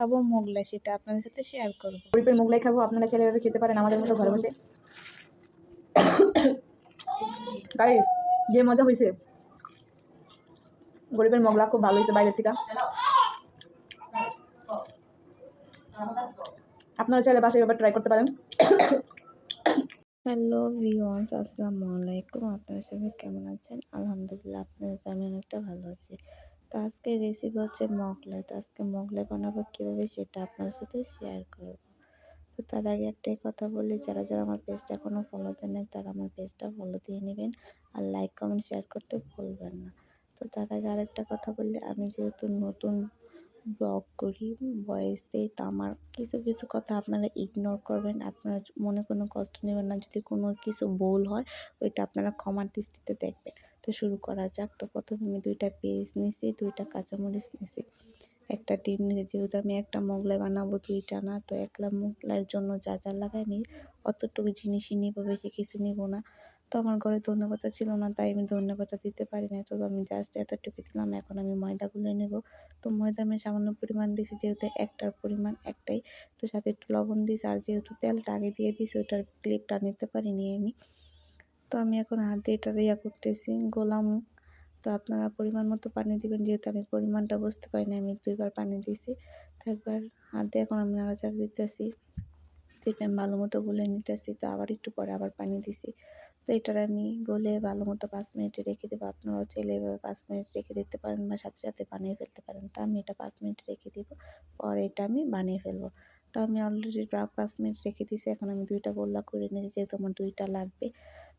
খাব মোগলাই সেটা আপনাদের সাথে শেয়ার করব। গরিবের মোগলাই খাব আপনারা এভাবে খেতে পারেন আমাদের মতো ঘরে বসে। গাইস যে মজা হয়েছে গরিবের মোগলা খুব ভালো হয়েছে বাইরের থেকে। আপনারা চাইলে বাসায় এবার ট্রাই করতে পারেন। হ্যালো ভিওয়ান্স আসসালামু আলাইকুম। আপনারা সবাই কেমন আছেন? আলহামদুলিল্লাহ আপনাদের আমি অনেকটা ভালো আছি। তো আজকের রেসিপি হচ্ছে মগলাই। তো আজকে মগলাই বানাবো কীভাবে সেটা আপনার সাথে শেয়ার করব। তো তার আগে একটাই কথা বলি, যারা যারা আমার পেজটা এখনও ফলো দেন তারা আমার পেজটা ফলো দিয়ে নেবেন আর লাইক কমেন্ট শেয়ার করতে ভুলবেন না। তো তার আগে আরেকটা কথা বললে আমি যেহেতু নতুন ব্লগ করি ভয়েস দিই। তো আমার কিছু কিছু কথা আপনারা ইগনোর করবেন। আপনারা মনে কোনো কষ্ট নেবেন না। যদি কোনো কিছু ভুল হয়, ওইটা আপনারা ক্ষমার দৃষ্টিতে দেখবেন। তো শুরু করা যাক। তো প্রথমে আমি দুইটা পেঁয়াজ নিছি, দুইটা কাঁচামরিচ নিছি। একটা ডিম নিয়েছি যেহেতু আমি একটা মোগলাই বানাবো দুইটা না, তো একলা মোগলাইয়ের জন্য যা যা লাগে আমি অতটুকু জিনিসই নিব, বেশি কিছু নিব না। তো আমার ঘরে ধনেপাতা ছিল না, তাই আমি ধনেপাতা দিতে পারি না তো আমি জাস্ট এতটুকু দিলাম, এখন আমি ময়দাগুলো নেব। তো ময়দা আমি সামান্য পরিমাণ দিয়েছি যেহেতু একটার পরিমাণ একটাই। তো সাথে একটু লবণ দিয়েছি আর যেহেতু তেলটা আগে দিয়ে দিয়েছি ওটার ক্লিপটা নিতে পারিনি আমি। তো আমি এখন হাত দিয়ে এটা ইয়া করতেছি, গোলাম। তো আপনারা পরিমাণ মতো পানি দিবেন, যেহেতু আমি পরিমাণটা বুঝতে পারি না আমি দুইবার পানি দিয়েছি তো একবার হাত দিয়ে এখন আমি নাড়াচাড়া দিতেছি। তো এটা আমি ভালো মতো বলে নিতেছি, তো আবার একটু পরে আবার পানি দিছি। তো এটার আমি গলে ভালো মতো পাঁচ মিনিটে রেখে দেবো। আপনারাও চাইলে এভাবে পাঁচ মিনিট রেখে দিতে পারেন বা সাথে সাথে বানিয়ে ফেলতে পারেন। তো আমি এটা পাঁচ মিনিট রেখে দিব, পরে এটা আমি বানিয়ে ফেলব। তো আমি অলরেডি পাঁচ মিনিট রেখে দিয়েছি, এখন আমি দুইটা গোল্লা করে নিয়েছি, যেহেতু আমার দুইটা লাগবে।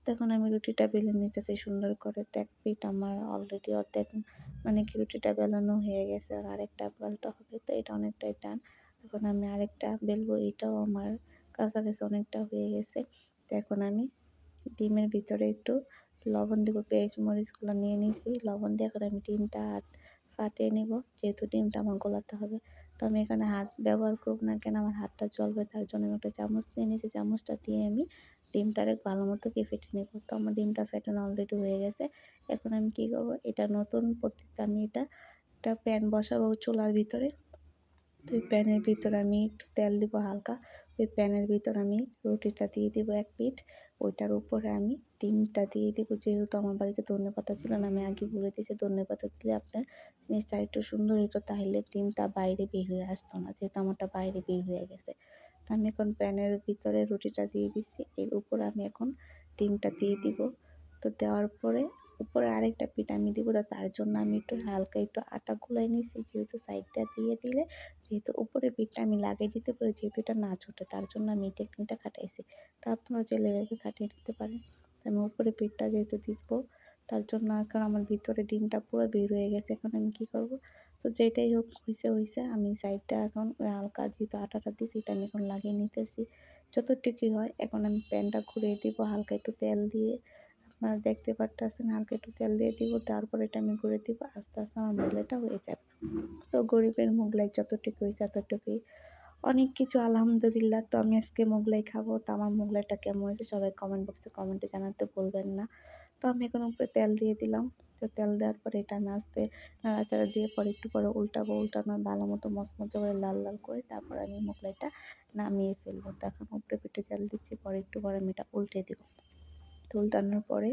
তখন আমি রুটিটা বেলে নিতেছি সুন্দর করে তো এক আমার অলরেডি অর্ধেক মানে কি রুটিটা বেলানো হয়ে গেছে আর আরেকটা বেলতে হবে, তো এটা অনেকটাই টান। এখন আমি আরেকটা বেলবো, এটাও আমার কাছাকাছি অনেকটা হয়ে গেছে। তো এখন আমি ডিমের ভিতরে একটু লবণ দেবো, পেঁয়াজ, মরিচগুলো নিয়ে নিয়েছি লবণ দিয়ে এখন আমি ডিমটা হাত ফাটিয়ে নেব, যেহেতু ডিমটা আমার গলাতে হবে। তো আমি এখানে হাত ব্যবহার করব না কেন, আমার হাতটা চলবে তার জন্য আমি একটা চামচ নিয়ে নিয়েছি চামচটা দিয়ে আমি ডিমটারে ভালো মতো কি ফেটে নেব। তো আমার ডিমটা ফেটানো অলরেডি হয়ে গেছে। এখন আমি কী করব? এটা নতুন পদ্ধতিতে আমি এটা একটা প্যান বসাবো চুলার ভিতরে। তো প্যানের ভিতরে আমি একটু তেল দিব হালকা। ওই প্যানের ভিতর আমি রুটিটা দিয়ে দিব এক পিঠ। ওইটার উপরে আমি ডিমটা দিয়ে দিব। যেহেতু আমার বাড়িতে ধনে পাতা ছিল না, আমি আগে বলে দিয়েছি ধনে পাতা দিলে আপনার জিনিসটা একটু সুন্দর হতো তাহলে ডিমটা বাইরে বের হয়ে আসতো না, যেহেতু আমারটা বাইরে বের হয়ে গেছে। তো আমি এখন প্যানের ভিতরে রুটিটা দিয়ে দিচ্ছি এর উপরে আমি এখন ডিমটা দিয়ে দিব। তো দেওয়ার পরে উপরে আরেকটা পিঠ আমি দিব তার জন্য আমি একটু হালকা একটু আটা গুলাই নিয়েছি, যেহেতু সাইডটা দিয়ে দিলে, যেহেতু উপরে পিঠটা আমি লাগিয়ে দিতে পারি, যেহেতু এটা না ছোটে, তার জন্য আমি এই টেকনিকটা খাটাইছি। তো আপনারা চাইলে এভাবে খাটিয়ে দিতে পারেন। আমি উপরে পিঠটা যেহেতু দিব, তার জন্য এখন আমার ভিতরে ডিমটা পুরো বের হয়ে গেছে, এখন আমি কি করব? তো যেটাই হোক হয়েছে হয়েছে আমি সাইডটা এখন হালকা যেহেতু আটাটা দিয়েছি, এটা আমি এখন লাগিয়ে নিতেছি। যতটুকুই হয়, এখন আমি প্যানটা ঘুরিয়ে দিব, হালকা একটু তেল দিয়ে। আপনারা দেখতে পারতেছেন, হালকা একটু তেল দিয়ে দিব, তারপর এটা আমি ঘুরে দিব, আস্তে আস্তে আমার মোগলাইটা হয়ে যাবে। তো গরিবের মোগলাই যতটুকু হয়েছে ততটুকুই। অনেক কিছু আলহামদুলিল্লাহ, তো আমি আজকে মোগলাই খাব, তো আমার মোগলাইটা কেমন হয়েছে সবাই কমেন্ট বক্সে কমেন্টে জানাতে বলবেন না। তো আমি এখন উপরে তেল দিয়ে দিলাম, তো তেল দেওয়ার পরে এটা আমি আস্তে নাড়াচাড়া দিয়ে পরে একটু পরে উল্টাবো, উল্টানো ভালো মতো মচমচে করে লাল লাল করে তারপর আমি মোগলাইটা নামিয়ে ফেলব। তো এখন উপরে পিঠে তেল দিচ্ছি, পরে একটু পরে আমি এটা উল্টে দিব। তো উল্টানোর পরে,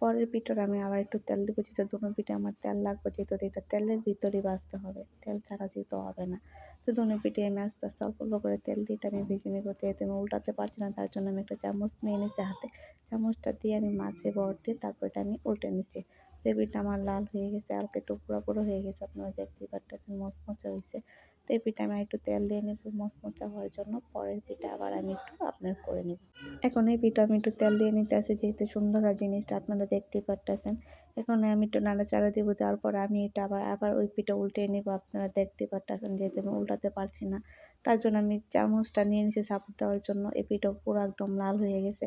পরের পিঠোর আমি আবার একটু তেল দেবো, যেহেতু দুনো পিঠে আমার তেল লাগবে, যেহেতু এটা তেলের ভিতরে ভাজতে হবে। তেল ছাড়া যেহেতু হবে না। তো দুনো পিঠে আমি আস্তে আস্তে অল্প অল্প করে তেল দিয়ে আমি ভেজে নেব। যেহেতু আমি উল্টাতে পারছি না, তার জন্য আমি একটা চামচ নিয়ে নিচ্ছি হাতে। চামচটা দিয়ে আমি মাছে বর দিয়ে তারপর এটা আমি উল্টে নিচ্ছি। যে পিঠটা আমার লাল হয়ে গেছে, হালকা একটু পুরো পুরো হয়ে গেছে, আপনারা দেখতেই পারতেছেন মচমচা হয়েছে তো এই পিঠা আমি একটু তেল দিয়ে নেব মচমচা হওয়ার জন্য, পরের পিঠা আবার আমি একটু আপনার করে নেব। এখন এই পিঠা আমি একটু তেল দিয়ে নিতে আসি, যেহেতু সুন্দর হয় জিনিসটা আপনারা দেখতেই পারতেছেন। এখন আমি একটু নাড়াচাড়া দেবো, তারপর আমি এটা আবার আবার ওই পিঠা উল্টে নেব, আপনারা দেখতে পারতেছেন, যেহেতু আমি উল্টাতে পারছি না। তার জন্য আমি চামচটা নিয়ে নিয়েছি সাপোর্ট দেওয়ার জন্য, এই পিঠা পুরো একদম লাল হয়ে গেছে।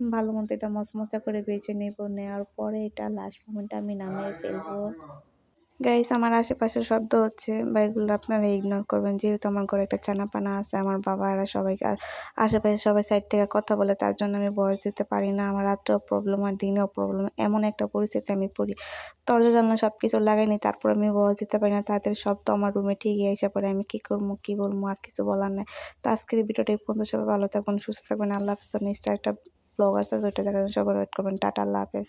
ভালো মতো এটা মচমচা করে বেছে নেব, নেওয়ার পরে এটা লাস্ট মোমেন্টে আমি নামিয়ে ফেলব। গাইস আমার আশেপাশে শব্দ হচ্ছে বা এগুলো আপনারা ইগনোর করবেন, যেহেতু আমার ঘরে একটা চানাপানা আছে, আমার বাবারা সবাই আ- আশেপাশে সবাই সাইড থেকে কথা বলে, তার জন্য আমি বয়স দিতে পারি না, আমার রাত্রেও প্রবলেম আর দিনেও প্রবলেম এমন একটা পরিস্থিতি আমি পড়ি, দরজা, জানলা সব কিছু লাগাইনি, তারপর আমি বয়স দিতে পারি না, তাড়াতাড়ি শব্দ আমার রুমে ঠিকই এসে পড়ে আমি কী করব, কী বলব, আর কিছু বলার নাই। তো আজকের ভিডিওটা এই পর্যন্ত, সবাই ভালো থাকবেন, সুস্থ থাকবেন, আল্লাহ হাফিজ। নেক্সট একটা ব্লগ আছে ওইটা দেখার জন্য সবাই ওয়েট করবেন। টাটা আল্লাহ হাফেজ।